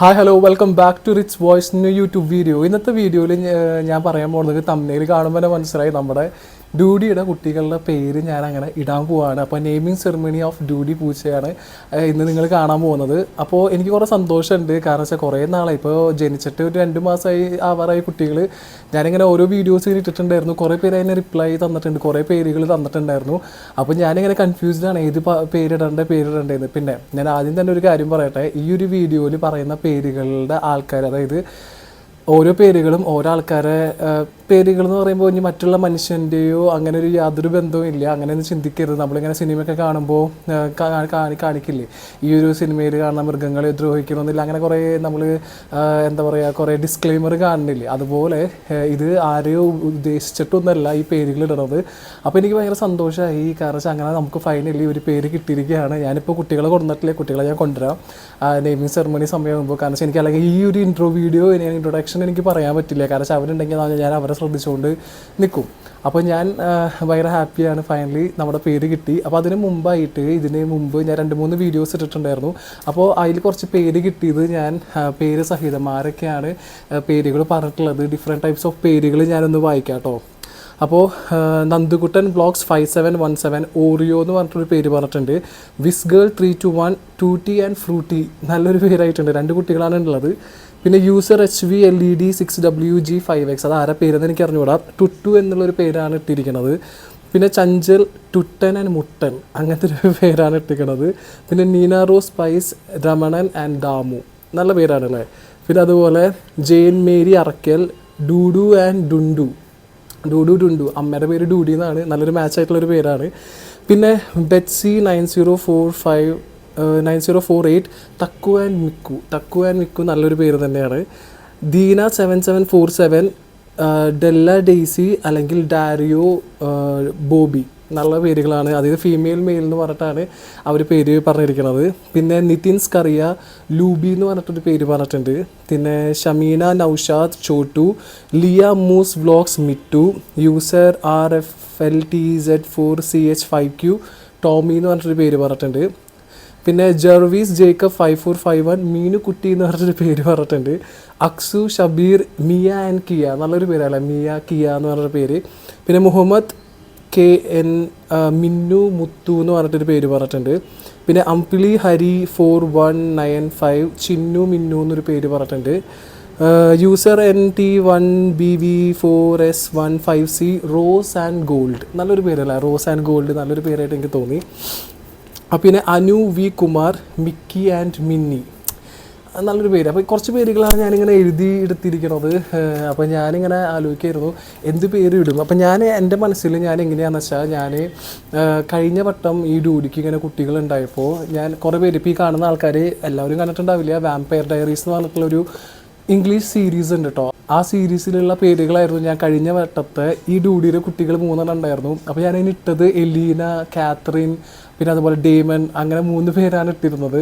Hi hello welcome back to Rich Voice new YouTube video ഇന്നത്തെ വീഡിയോയിൽ ഞാൻ പറയാൻ പോകുന്നത് തമ്മിൽ കാണുമ്പോൾ മനസ്സിലായി. നമ്മുടെ ഡ്യൂഡിയുടെ കുട്ടികളുടെ പേര് ഞാൻ അങ്ങനെ ഇടാൻ പോവാണ്. അപ്പോൾ നെയ്മിങ് സെറിമണി ഓഫ് ഡ്യൂഡി പൂച്ചയാണ് ഇന്ന് നിങ്ങൾ കാണാൻ പോകുന്നത്. അപ്പോൾ എനിക്ക് കുറേ സന്തോഷമുണ്ട്. കാരണം വെച്ചാൽ കുറേ നാളായി. ഇപ്പോൾ ജനിച്ചിട്ട് ഒരു രണ്ട് മാസമായി ആവാറായി കുട്ടികൾ ഞാനിങ്ങനെ ഓരോ വീഡിയോസ് ഇട്ടിട്ടുണ്ടായിരുന്നു. കുറേ പേര് അതിനെ റിപ്ലൈ തന്നിട്ടുണ്ട്. കുറേ പേരുകൾ തന്നിട്ടുണ്ടായിരുന്നു. അപ്പോൾ ഞാനിങ്ങനെ കൺഫ്യൂസ്ഡാണ് ഏത് പേരിടേണ്ട പേരിടേണ്ടതെന്ന് പിന്നെ ഞാൻ ആദ്യം തന്നെ ഒരു കാര്യം പറയട്ടെ. ഈ ഒരു വീഡിയോയിൽ പറയുന്ന പേരുകളുടെ ആൾക്കാർ അതായത് ഓരോ പേരുകളും ഓരോ ആൾക്കാരെ പേരുകൾ എന്ന് പറയുമ്പോൾ ഇനി മറ്റുള്ള മനുഷ്യന്റെയോ അങ്ങനെ ഒരു യാതൊരു ബന്ധവും ഇല്ല. അങ്ങനെയൊന്നും ചിന്തിക്കരുത്. നമ്മളിങ്ങനെ സിനിമയൊക്കെ കാണുമ്പോൾ കാണിക്കില്ലേ? ഈ ഒരു സിനിമയിൽ കാണുന്ന മൃഗങ്ങളെ ദ്രോഹിക്കണമെന്നില്ല. അങ്ങനെ കുറേ നമ്മൾ എന്താ പറയുക കുറേ ഡിസ്ക്ലെയിമർ കാണുന്നില്ലേ? അതുപോലെ ഇത് ആരെയോ ഉദ്ദേശിച്ചിട്ടൊന്നല്ല ഈ പേരുകൾ ഇടണത്. അപ്പോൾ എനിക്ക് ഭയങ്കര സന്തോഷമായി കാരണം വെച്ചാൽ അങ്ങനെ നമുക്ക് ഫൈനലി ഒരു പേര് കിട്ടിയിരിക്കുകയാണ്. ഞാനിപ്പോൾ കുട്ടികളെ കൊണ്ടുവന്നിട്ടില്ല കുട്ടികളെ ഞാൻ കൊണ്ടുവരാം. നെയ്മിങ് സെറമണി സമയമാകുമ്പോൾ കാരണം വെച്ചാൽ എനിക്ക് അല്ലെങ്കിൽ ഈ ഒരു ഇൻട്രോ വീഡിയോ ഇൻട്രൊഡക്ഷൻ എനിക്ക് പറയാൻ പറ്റില്ല. കാരണം വെച്ചാൽ അവരുണ്ടെങ്കിൽ ഞാൻ അവരെ ശ്രദ്ധിച്ചുകൊണ്ട് നിൽക്കും. അപ്പോൾ ഞാൻ ഭയങ്കര ഹാപ്പിയാണ് ഫൈനലി നമ്മുടെ പേര് കിട്ടി. അപ്പോൾ അതിന് മുമ്പായിട്ട് ഇതിന് മുമ്പ് ഞാൻ രണ്ട് മൂന്ന് വീഡിയോസ് ഇട്ടിട്ടുണ്ടായിരുന്നു. അപ്പോൾ അതിൽ കുറച്ച് പേര് കിട്ടിയത് ഞാൻ പേര് സഹിതം ആരൊക്കെയാണ് ആ, പേരുകൾ പറഞ്ഞിട്ടുള്ളത്. ഡിഫറെന്റ് ടൈപ്സ് ഓഫ് പേരുകൾ ഞാനൊന്ന് വായിക്കാം കേട്ടോ. അപ്പോൾ Nandukuttan blocks five seven one seven Oreo എന്ന് പറഞ്ഞിട്ടൊരു പേര് പറഞ്ഞിട്ടുണ്ട്. Whiz girl three two one tutti and frutti നല്ലൊരു പേരായിട്ടുണ്ട്. രണ്ട് കുട്ടികളാണ് ഉള്ളത്. പിന്നെ user H V L E D six W G five X അത് ആരാ പേരെന്ന് എനിക്ക് അറിഞ്ഞുകൂടാ ടുട്ടു എന്നുള്ളൊരു പേരാണ് ഇട്ടിരിക്കുന്നത് പിന്നെ ചഞ്ചൽ ടുട്ടൻ ആൻഡ് മുട്ടൻ അങ്ങനത്തെ ഒരു പേരാണ് ഇട്ടിരിക്കുന്നത് പിന്നെ നീനാറോ സ്പൈസ് രമണൻ ആൻഡ് ദാമു നല്ല പേരാണ് അല്ലേ പിന്നെ അതുപോലെ ജെയിൻ മേരി അറക്കൽ ഡൂഡു ആൻഡ് ഡുണ്ടു ഡൂഡു ഡുണ്ടു അമ്മയുടെ പേര് ഡൂഡി എന്നാണ്. നല്ലൊരു മാച്ച് ആയിട്ടുള്ളൊരു പേരാണ്. പിന്നെ Betsy nine zero four five nine zero four eight Thakku and Mikku. Thakku and Mikku നല്ലൊരു പേര് തന്നെയാണ്. Deena seven seven four seven Della Daisy അല്ലെങ്കിൽ ഡാരിയോ ബോബി നല്ല പേരുകളാണ്. അതായത് ഫീമെയിൽ മെയിൽ എന്ന് പറഞ്ഞിട്ടാണ് അവർ പേര് പറഞ്ഞിരിക്കുന്നത്. പിന്നെ നിതിൻ സ്കറിയ ലൂബി എന്ന് പറഞ്ഞിട്ടൊരു പേര് പറഞ്ഞിട്ടുണ്ട്. പിന്നെ Shameena Noushad Chottu Liya Moos vlogs Mittu user R F L T Z four C H five Q Tommy എന്ന് പറഞ്ഞിട്ടൊരു പേര് പറഞ്ഞിട്ടുണ്ട്. പിന്നെ Jervis Jacob five four five one Meenu Kutty എന്ന് പറഞ്ഞൊരു പേര് പറഞ്ഞിട്ടുണ്ട്. Aksu Shabeer Mia and Kia നല്ലൊരു പേരല്ലേ മിയ കിയ എന്ന് പറഞ്ഞൊരു പേര്. പിന്നെ മുഹമ്മദ് കെ എൻ മിന്നു മുത്തു എന്ന് പറഞ്ഞിട്ടൊരു പേര് പറഞ്ഞിട്ടുണ്ട്. പിന്നെ Ambili Hari four one nine five Chinnu Minnu എന്നൊരു പേര് പറഞ്ഞിട്ടുണ്ട്. User N T one B V four S one five C Rose and Gold. നല്ലൊരു പേരല്ല? റോസ് ആൻഡ് ഗോൾഡ് നല്ലൊരു പേരായിട്ട് എനിക്ക് തോന്നി. പിന്നെ Anu V Kumar Mickey and Minnie. നല്ലൊരു പേര്. അപ്പോൾ കുറച്ച് പേരുകളാണ് ഞാനിങ്ങനെ എഴുതി എടുത്തിരിക്കുന്നത് അപ്പോൾ ഞാനിങ്ങനെ ആലോചിക്കായിരുന്നു. എന്ത് പേര് ഇടും? അപ്പോൾ ഞാൻ എന്റെ മനസ്സിൽ ഞാൻ എങ്ങനെയാണെന്ന് വെച്ചാൽ ഞാൻ കഴിഞ്ഞ വട്ടം ഈ ഡ്യൂടിക്ക് ഇങ്ങനെ കുട്ടികളുണ്ടായപ്പോൾ ഞാൻ കുറേ പേര് ഇപ്പോൾ ഈ കാണുന്ന ആൾക്കാർ എല്ലാവരും കണ്ടിട്ടുണ്ടാവില്ല. വാമ്പയർ ഡയറീസ് എന്ന് പറഞ്ഞിട്ടുള്ളൊരു ഇംഗ്ലീഷ് സീരീസ് ഉണ്ട് കേട്ടോ ആ സീരീസിലുള്ള പേരുകളായിരുന്നു ഞാൻ കഴിഞ്ഞ വട്ടത്തെ ഈ ഡൂഡിയുടെ കുട്ടികൾ മൂന്നെണ്ണം ഉണ്ടായിരുന്നു അപ്പോൾ ഞാൻ ഇട്ടത് എലീന കാത്രിൻ പിന്നെ അതുപോലെ ഡേമൻ അങ്ങനെ മൂന്ന് പേരാണ് ഇട്ടിരുന്നത്.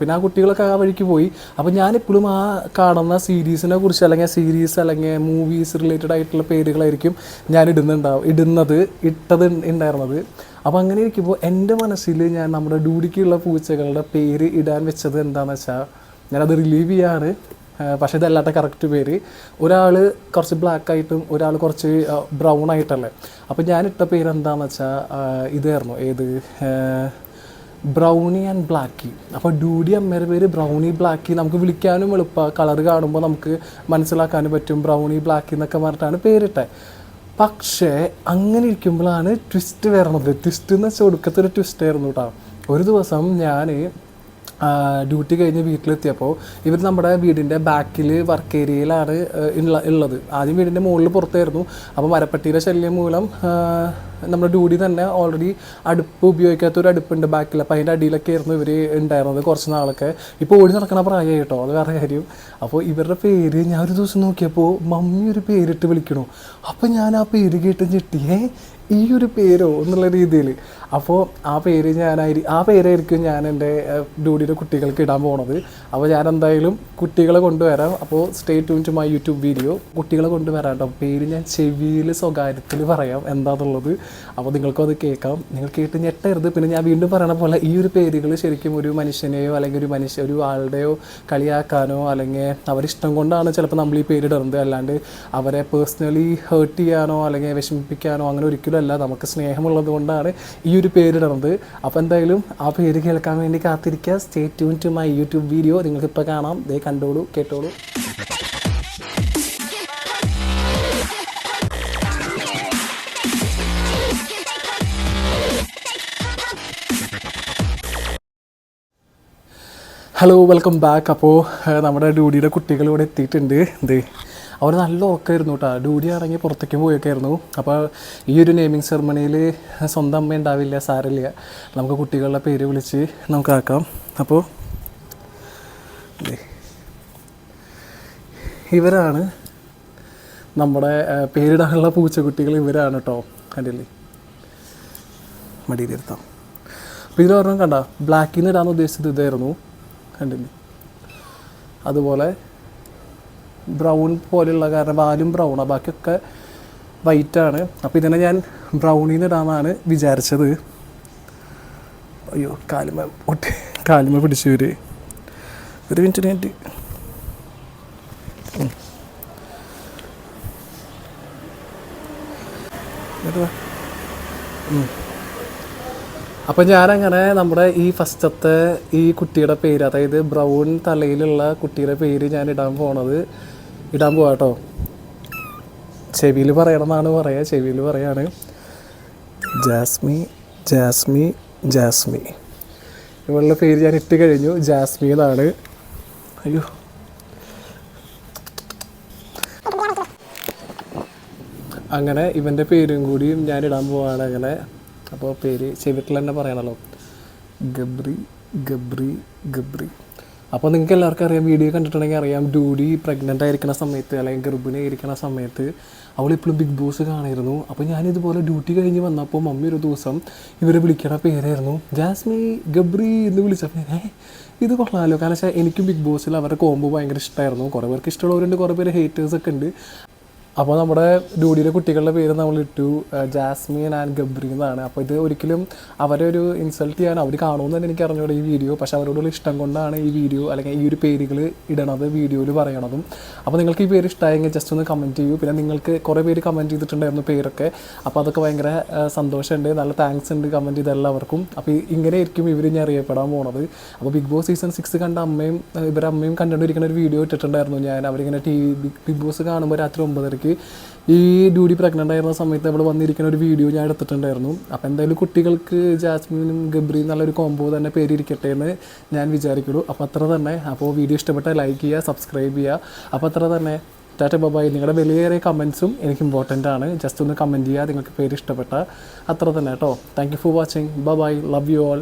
പിന്നെ ആ കുട്ടികളൊക്കെ ആ വഴിക്ക് പോയി. അപ്പോൾ ഞാനിപ്പോഴും ആ കാണുന്ന സീരീസിനെ കുറിച്ച് അല്ലെങ്കിൽ സീരീസ് അല്ലെങ്കിൽ മൂവീസ് റിലേറ്റഡ് ആയിട്ടുള്ള പേരുകളായിരിക്കും ഞാൻ ഇടുന്നുണ്ടാവും ഇടുന്നത് ഇട്ടത് ഉണ്ടായിരുന്നത് അപ്പോൾ അങ്ങനെ ഇരിക്കുമ്പോൾ എന്റെ മനസ്സിൽ ഞാൻ നമ്മുടെ ഡൂഡിക്കുള്ള പൂച്ചകളുടെ പേര് ഇടാൻ വെച്ചത് എന്താണെന്ന് വെച്ചാൽ ഞാനത് റിലീവ് ചെയ്യാണ് ഏഹ് പക്ഷേ ഇതല്ലാത്ത കറക്റ്റ് പേര്. ഒരാൾ കുറച്ച് ബ്ലാക്ക് ആയിട്ടും ഒരാൾ കുറച്ച് ബ്രൗൺ ആയിട്ടല്ലേ. അപ്പോൾ ഞാൻ ഇട്ട പേര് എന്താണെന്ന് വെച്ചാൽ ഇതായിരുന്നു. ഏത്? ബ്രൗണി ആൻഡ് ബ്ലാക്കി അപ്പോൾ ഡ്യൂഡി അമ്മയുടെ പേര് ബ്രൗണി ബ്ലാക്കി നമുക്ക് വിളിക്കാനും എളുപ്പമാണ് കളർ കാണുമ്പോൾ നമുക്ക് മനസ്സിലാക്കാനും പറ്റും ബ്രൗണി ബ്ലാക്കി എന്നൊക്കെ പറഞ്ഞിട്ടാണ് പേരിട്ടത് പക്ഷേ അങ്ങനെ ഇരിക്കുമ്പോഴാണ് ട്വിസ്റ്റ് വരണത് ട്വിസ്റ്റ് എന്ന് വെച്ചാൽ ഒടുക്കത്തെ ഒരു ട്വിസ്റ്റ് ആയിരുന്നു കേട്ടോ ഒരു ദിവസം ഞാൻ ഡ്യൂട്ടി കഴിഞ്ഞ് വീട്ടിലെത്തിയപ്പോൾ ഇവർ നമ്മുടെ വീടിന്റെ ബാക്കിൽ വർക്ക് ഏരിയയിലാണ് ഉള്ള ഉള്ളത്. ആദ്യം വീടിന്റെ മുകളിൽ പുറത്തായിരുന്നു. അപ്പോൾ മരപ്പട്ടിയുടെ ശല്യം മൂലം നമ്മുടെ ഡ്യൂട്ടി തന്നെ ഓൾറെഡി അടുപ്പ് ഉപയോഗിക്കാത്ത ഒരു അടുപ്പുണ്ട് ബാക്കിൽ അപ്പോൾ അതിന്റെ അടിയിലൊക്കെ ആയിരുന്നു ഇവർ ഉണ്ടായിരുന്നത് കുറച്ച് നാളൊക്കെ. ഇപ്പോൾ ഓടി നടക്കണ പ്രായമായി കേട്ടോ അത് വേറെ കാര്യം. അപ്പോൾ ഇവരുടെ പേര് ഞാൻ ഒരു ദിവസം നോക്കിയപ്പോൾ മമ്മി ഒരു പേരിട്ട് വിളിക്കണു. അപ്പോൾ ഞാൻ ആ പേര് കേട്ട് ഞെട്ടിയേ ഈ ഒരു പേരോ എന്നുള്ള രീതിയിൽ അപ്പോൾ ആ പേര് ഞാനായി ആ പേരായിരിക്കും ഞാൻ എന്റെ ഡ്യൂഡിയുടെ കുട്ടികൾക്ക് ഇടാൻ പോണത്. അപ്പോൾ ഞാൻ എന്തായാലും കുട്ടികളെ കൊണ്ടുവരാം. അപ്പോൾ stay tune to my YouTube video കുട്ടികളെ കൊണ്ടുവരാം കേട്ടോ പേര് ഞാൻ ചെവിയിൽ സ്വകാര്യത്തിൽ പറയാം. എന്താന്നുള്ളത്. അപ്പോൾ നിങ്ങൾക്കും അത് കേൾക്കാം. നിങ്ങൾ കേട്ട് ഞെട്ടരുത്. പിന്നെ ഞാൻ വീണ്ടും പറയണ പോലെ ഈ ഒരു പേരുകൾ ശരിക്കും ഒരു മനുഷ്യനെയോ അല്ലെങ്കിൽ ഒരു മനുഷ്യ ഒരു ആളുടെയോ കളിയാക്കാനോ അല്ലെങ്കിൽ അവരിഷ്ടം കൊണ്ടാണ് ചിലപ്പോൾ നമ്മൾ ഈ പേരിടുന്നത് അല്ലാണ്ട് അവരെ പേഴ്സണലി ഹേർട്ട് ചെയ്യാനോ അല്ലെങ്കിൽ വിഷമിപ്പിക്കാനോ അങ്ങനെ ഒരിക്കലും അല്ല. നമുക്ക് സ്നേഹമുള്ളത് കൊണ്ടാണ് ഈ ഒരു പേരിടുന്നത് അപ്പോൾ എന്തായാലും ആ പേര് കേൾക്കാൻ വേണ്ടി കാത്തിരിക്കുക. Stay tune to my YouTube video നിങ്ങൾക്ക് ഇപ്പോൾ കാണാം. ദേ കണ്ടോളൂ കേട്ടോളൂ. ഹലോ വെൽക്കം ബാക്ക് അപ്പോൾ നമ്മുടെ ഡ്യൂഡിയുടെ കുട്ടികൾ ഇവിടെ എത്തിയിട്ടുണ്ട്. എന്തേ അവർ നല്ല ഉറക്കമായിരുന്നു കേട്ടോ ഡ്യൂടി ഇറങ്ങി പുറത്തേക്ക് പോയൊക്കെയായിരുന്നു. അപ്പോൾ ഈ ഒരു നെയിമിങ് സെറമണിയിൽ സ്വന്തം അമ്മ ഉണ്ടാവില്ല സാരമില്ല. നമുക്ക് കുട്ടികളുടെ പേര് വിളിച്ച് നമുക്കാക്കാം അപ്പോൾ ഇവരാണ് നമ്മുടെ പേരിടാനുള്ള പൂച്ചക്കുട്ടികൾ ഇവരാണ് കേട്ടോ കണ്ടില്ലേ? മടിയിലിരുത്താം. അപ്പോൾ ഇതിൽ പറഞ്ഞാൽ കണ്ട ബ്ലാക്കിൽ നിന്ന് ഇടാൻ ഉദ്ദേശിച്ചത് ഇതായിരുന്നു കണ്ടില്ലേ? അതുപോലെ ബ്രൗൺ പോലെയുള്ള കാരണം വാലും ബ്രൗണാണ് ബാക്കിയൊക്കെ വൈറ്റാണ് അപ്പോൾ ഇതിനെ ഞാൻ ബ്രൗണിന്ന് ഇടാമെന്നാണ് വിചാരിച്ചത്. അയ്യോ കാലുമ ഒട്ടി കാലുമ പിടിച്ചു വരെ ഒരു മിനിറ്റ് മിനിറ്റ്. അപ്പം ഞാനങ്ങനെ നമ്മുടെ ഈ ഫസ്റ്റത്തെ ഈ കുട്ടിയുടെ പേര് അതായത് ബ്രൗൺ തലയിലുള്ള കുട്ടിയുടെ പേര് ഞാൻ ഇടാൻ പോണത് ഇടാൻ പോവാ കേട്ടോ ചെവിയിൽ പറയണമെന്നാണ് പറയുക ചെവിയിൽ പറയാണ്. ജാസ്മി ജാസ്മി ജാസ്മി. ഇവളുടെ പേര് ഞാൻ ഇട്ട് കഴിഞ്ഞു ജാസ്മി എന്നാണ്. അയ്യോ. അങ്ങനെ ഇവന്റെ പേരും കൂടിയും ഞാൻ ഇടാൻ പോവാണ് അങ്ങനെ. അപ്പോൾ പേര് ചെവിട്ടിൽ തന്നെ പറയണല്ലോ. ഗബ്രി ഗബ്രി ഗബ്രി. അപ്പോൾ നിങ്ങൾക്ക് എല്ലാവർക്കും അറിയാം വീഡിയോ കണ്ടിട്ടുണ്ടെങ്കിൽ അറിയാം ഡൂഡി പ്രഗ്നന്റ് ആയിരിക്കുന്ന സമയത്ത് അല്ലെങ്കിൽ ഗർഭിണി ആയിരിക്കുന്ന സമയത്ത് അവൾ ഇപ്പോഴും ബിഗ് ബോസ് കാണായിരുന്നു. അപ്പോൾ ഞാനിതുപോലെ ഡ്യൂട്ടി കഴിഞ്ഞ് വന്നപ്പോൾ മമ്മി ഒരു ദിവസം ഇവരെ വിളിക്കണ പേരായിരുന്നു ജാസ്മി ഗബ്രി എന്ന് വിളിച്ചപ്പോൾ ഞാൻ ഇത് കൊള്ളാമല്ലോ കാരണം വെച്ചാൽ എനിക്കും ബിഗ് ബോസിൽ അവരുടെ കോംബോ ഭയങ്കര ഇഷ്ടമായിരുന്നു കുറേ പേർക്ക് ഇഷ്ടമുള്ളവരുണ്ട് കുറേ പേര് ഹേറ്റേഴ്സ് ഒക്കെ ഉണ്ട്. അപ്പോൾ നമ്മുടെ ഡ്യൂഡിയുടെ കുട്ടികളുടെ പേര് നമ്മൾ ഇട്ടു ജാസ്മിൻ ആൻഡ് ഗബ്രി എന്നാണ്. അപ്പോൾ ഇത് ഒരിക്കലും അവരെ ഒരു ഇൻസൾട്ട് ചെയ്യാൻ അവർ കാണുമെന്ന് തന്നെ എനിക്ക് അറിഞ്ഞൂടെ ഈ വീഡിയോ. പക്ഷേ അവരോടുള്ള ഇഷ്ടം കൊണ്ടാണ് ഈ വീഡിയോ അല്ലെങ്കിൽ ഈ ഒരു പേരുകൾ ഇടണത് വീഡിയോയിൽ പറയണതും. അപ്പോൾ നിങ്ങൾക്ക് ഈ പേര് ഇഷ്ടമായെങ്കിൽ ജസ്റ്റ് ഒന്ന് കമന്റ് ചെയ്യൂ. പിന്നെ നിങ്ങൾക്ക് കുറേ പേര് കമന്റ് ചെയ്തിട്ടുണ്ടായിരുന്നു പേരൊക്കെ. അപ്പോൾ അതൊക്കെ ഭയങ്കര സന്തോഷമുണ്ട്. നല്ല താങ്ക്സ് ഉണ്ട് കമന്റ് ചെയ്ത എല്ലാവർക്കും. അപ്പോൾ ഇങ്ങനെ ഇങ്ങനെയായിരിക്കും ഇവർ ഞാൻ അറിയപ്പെടാൻ പോണത്. അപ്പോൾ ബിഗ് ബോസ് സീസൺ സിക്സ് കണ്ട അമ്മയും ഇവരമ്മയും അമ്മയും കണ്ടുകൊണ്ടിരിക്കുന്ന ഒരു വീഡിയോ ഇട്ടിട്ടുണ്ടായിരുന്നു ഞാൻ. അവരിങ്ങനെ ടി വി ബിഗ് ബോസ് കാണുമ്പോൾ രാത്രി ഒമ്പതരയ്ക്ക് ഈ ഡ്യൂഡി പ്രഗ്നന്റ് ആയിരുന്ന സമയത്ത് അവിടെ വന്നിരിക്കുന്ന ഒരു വീഡിയോ ഞാൻ എടുത്തിട്ടുണ്ടായിരുന്നു. അപ്പോൾ എന്തായാലും കുട്ടികൾക്ക് ജാസ്മിനും ഗബ്രിയും നല്ലൊരു കോംബോ തന്നെ പേരിരിക്കട്ടെ എന്ന് ഞാൻ വിചാരിക്കുള്ളൂ അപ്പോൾ അത്ര തന്നെ. അപ്പോൾ വീഡിയോ ഇഷ്ടപ്പെട്ടാൽ ലൈക്ക് ചെയ്യുക സബ്സ്ക്രൈബ് ചെയ്യുക. അപ്പോൾ അത്ര തന്നെ. ടാറ്റ ബബായ് നിങ്ങളുടെ വലിയേറെ കമൻസും എനിക്ക് ഇമ്പോർട്ടന്റ് ആണ്. ജസ്റ്റ് ഒന്ന് കമന്റ് ചെയ്യുക നിങ്ങൾക്ക് പേര് ഇഷ്ടപ്പെട്ട അത്ര തന്നെ കേട്ടോ thank you for watching bye bye love you all